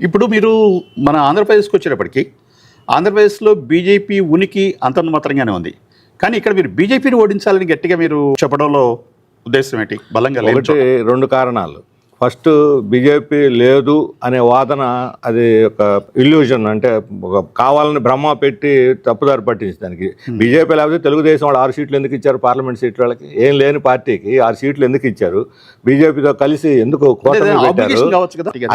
ఇప్పుడు మీరు మన ఆంధ్రప్రదేశ్కి వచ్చేటప్పటికి ఆంధ్రప్రదేశ్లో బీజేపీ ఉనికి అంతంత మాత్రంగానే ఉంది. కానీ ఇక్కడ మీరు బీజేపీని ఓడించాలని గట్టిగా మీరు చెప్పడంలో ఉద్దేశం ఏంటి? బలంగా ఒకటి రెండు కారణాలు. ఫస్ట్ బీజేపీ లేదు అనే వాదన అది ఒక ఇల్యూజన్ అంటే ఒక కావాలని బ్రహ్మ పెట్టి తప్పుదారి పట్టించి దానికి. బీజేపీ లేకపోతే తెలుగుదేశం వాళ్ళు ఆరు సీట్లు ఎందుకు ఇచ్చారు? పార్లమెంట్ సీట్లు వాళ్ళకి ఏం లేని పార్టీకి ఆరు సీట్లు ఎందుకు ఇచ్చారు? బీజేపీతో కలిసి ఎందుకు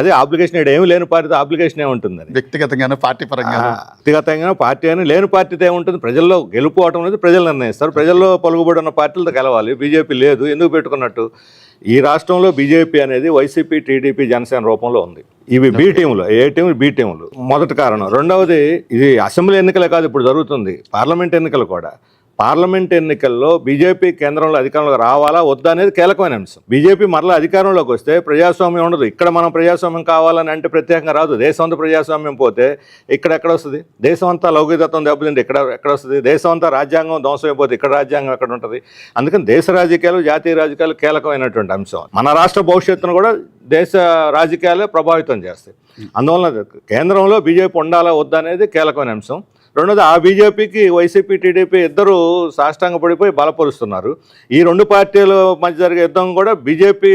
అదే అప్లికేషన్ ఏమి లేని పార్టీతో అప్లికేషన్ ఏముంటుందని వ్యక్తిగతంగానే పార్టీ పరంగా వ్యక్తిగతంగా పార్టీ అని లేని పార్టీతో ఏముంటుంది? ప్రజల్లో గెలుపుకోవటం అనేది ప్రజలు నిర్ణయిస్తారు. ప్రజల్లో పలుకుబడి ఉన్న పార్టీలతో కలవాలి బీజేపీ లేదు. ఎందుకు పెట్టుకున్నట్టు? ఈ రాష్ట్రంలో బీజేపీ అనేది వైసీపీ టీడీపీ జనసేన రూపంలో ఉంది. ఇవి బి టీములు ఏ టీములు? బి టీములు. మొదటి కారణం. రెండవది ఇది అసెంబ్లీ ఎన్నికలే కాదు ఇప్పుడు జరుగుతుంది. పార్లమెంట్ ఎన్నికలు కూడా. పార్లమెంట్ ఎన్నికల్లో బీజేపీ కేంద్రంలో అధికారంలోకి రావాలా వద్దా అనేది కీలకమైన అంశం. బీజేపీ మరలా అధికారంలోకి వస్తే ప్రజాస్వామ్యం ఉండదు. ఇక్కడ మనం ప్రజాస్వామ్యం కావాలని అంటే ప్రత్యేకంగా రాదు. దేశం అంతా ప్రజాస్వామ్యం పోతే ఇక్కడ ఎక్కడ వస్తుంది? దేశం అంతా లౌకికతత్వం దెబ్బతింటే ఇక్కడ ఎక్కడ వస్తుంది? దేశం అంతా రాజ్యాంగం ధ్వంసమైపోతే ఇక్కడ రాజ్యాంగం ఎక్కడ ఉంటుంది? అందుకని దేశ రాజకీయాలు జాతీయ రాజకీయాలు కీలకమైనటువంటి అంశం. మన రాష్ట్ర భవిష్యత్తును కూడా దేశ రాజకీయాలే ప్రభావితం చేస్తాయి. అందువలన కేంద్రంలో బీజేపీ ఉండాలా వద్దా అనేది కీలకమైన అంశం. రెండోది ఆ బీజేపీకి వైసీపీ టీడీపీ ఇద్దరు సాష్టాంగ పడిపోయి బలపరుస్తున్నారు. ఈ రెండు పార్టీల మధ్య జరిగే యుద్ధం కూడా బీజేపీ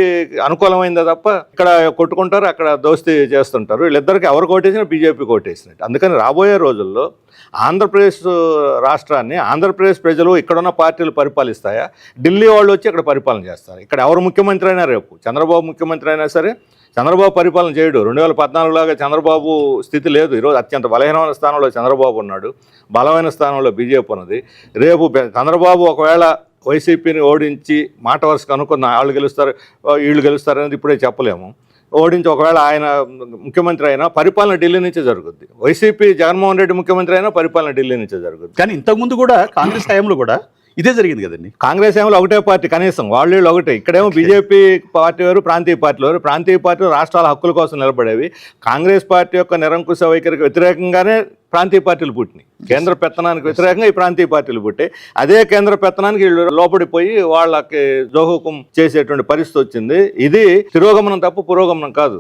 అనుకూలమైందే తప్ప ఇక్కడ కొట్టుకుంటారు అక్కడ దోస్తీ చేస్తుంటారు. వీళ్ళిద్దరికి ఎవరు కోటేసినా బీజేపీ కోటేసినట్టు. అందుకని రాబోయే రోజుల్లో ఆంధ్రప్రదేశ్ రాష్ట్రాన్ని ఆంధ్రప్రదేశ్ ప్రజలు ఇక్కడున్న పార్టీలు పరిపాలిస్తాయా? ఢిల్లీ వాళ్ళు వచ్చి ఇక్కడ పరిపాలన చేస్తారు. ఇక్కడ ఎవరు ముఖ్యమంత్రి అయినా రేపు చంద్రబాబు ముఖ్యమంత్రి అయినా సరే చంద్రబాబు పరిపాలన చేయడు. రెండు వేల పద్నాలుగులాగా చంద్రబాబు స్థితి లేదు. ఈరోజు అత్యంత బలహీనమైన స్థానంలో చంద్రబాబు ఉన్నాడు. బలమైన స్థానంలో బీజేపీ ఉన్నది. రేపు చంద్రబాబు ఒకవేళ వైసీపీని ఓడించి మాట వరుసకు అనుకున్న వాళ్ళు గెలుస్తారు వీళ్ళు గెలుస్తారు అనేది ఇప్పుడే చెప్పలేము. ఓడించి ఒకవేళ ఆయన ముఖ్యమంత్రి అయినా పరిపాలన ఢిల్లీ నుంచే జరుగుద్ది. వైసీపీ జగన్మోహన్ రెడ్డి ముఖ్యమంత్రి అయినా పరిపాలన ఢిల్లీ నుంచే జరుగుద్ది. కానీ ఇంతకుముందు కూడా కాంగ్రెస్ హయాంలో కూడా ఇదే జరిగింది కదండి. కాంగ్రెస్ ఏమో ఒకటే పార్టీ కనీసం వాళ్ళు ఒకటే. ఇక్కడేమో బీజేపీ పార్టీ వారు ప్రాంతీయ పార్టీలు వారు. ప్రాంతీయ పార్టీలు రాష్ట్రాల హక్కుల కోసం నిలబడేవి. కాంగ్రెస్ పార్టీ యొక్క నిరంకుశ వైఖరికి వ్యతిరేకంగానే ప్రాంతీయ పార్టీలు పుట్టినాయి. కేంద్ర పెత్తనానికి వ్యతిరేకంగా ఈ ప్రాంతీయ పార్టీలు పుట్టాయి. అదే కేంద్ర పెత్తనానికి లోపడిపోయి వాళ్ళకి జోహుకం చేసేటువంటి పరిస్థితి వచ్చింది. ఇది తిరోగమనం తప్ప పురోగమనం కాదు.